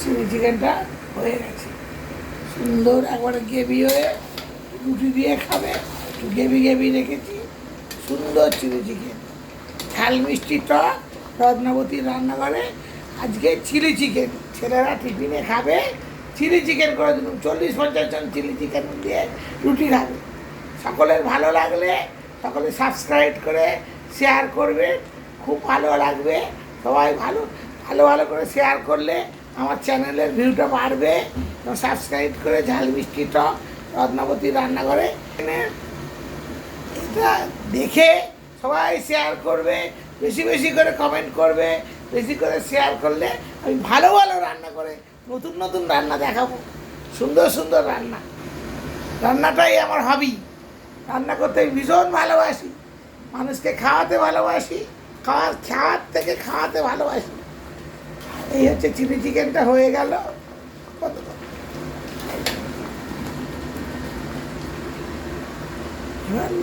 Chilli চিকেনটা হয়ে গেছে। সুন্দর একবারে গেবি হয়ে রুটি দিয়ে খাবে। একটু গেবি গেবি রেখেছি। সুন্দর চিলি চিকেন। ঝাল মিষ্টি টক রত্নাবতীর রান্নাঘরে। আজকে চিলি চিকেন। ছেলেরা টিফিনে খাবে। চিলি চিকেন করে দিলাম চল্লিশ পঞ্চাশ জন চিলি চিকেন দিয়ে রুটি খাবে। সকলের ভালো লাগলে সকলে সাবস্ক্রাইব করে শেয়ার করবে। খুব ভালো লাগবে। সবাই ভালো ভালো ভালো করে শেয়ার করলে আমার চ্যানেলের ভিউটা বাড়বে সাবস্ক্রাইব করে ঝাল মিষ্টি টক, রত্নাবতী রান্নাঘরে। এটা দেখে সবাই শেয়ার করবে, বেশি বেশি করে কমেন্ট করবে, বেশি করে শেয়ার করলে আমি ভালো ভালো রান্না করে, নতুন নতুন রান্না দেখাবো। সুন্দর সুন্দর রান্না। রান্নাটাই আমার হবি রান্না করতে ভীষণ ভালোবাসি। মানুষকে খাওয়াতে ভালোবাসি খাওয়া খাওয়ার থেকে খাওয়াতে ভালোবাসি। এই হচ্ছে চিলি চিকেনটা হয়ে গেল। কত?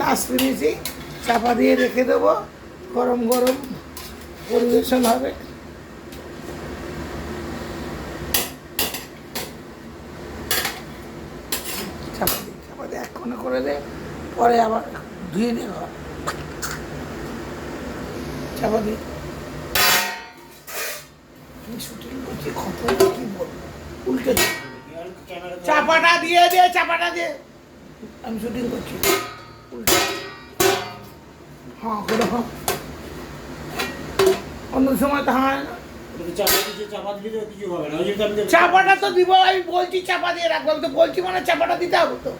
লাস্ট ফিনিশিং চাপা দিয়ে রেখে দেবো। গরম গরম পরিবেশন হবে। চাপা দিয়ে চাপা দিয়ে এক্ষণ করে দে, পরে আবার ধুয়ে দেব চাপা দিয়ে। শুটিং করছি চাপাটা দিয়ে দে, চাপাটা দে। আমি শুটিং করছি। উল্টে। হ্যাঁ করে হ্যাঁ অন্য সময় তো হয় না। চাপাটা তো দিব, আমি বলছি চাপা দিয়ে রাখব। আমি তো বলছি মানে চাপাটা দিতে হবে তো।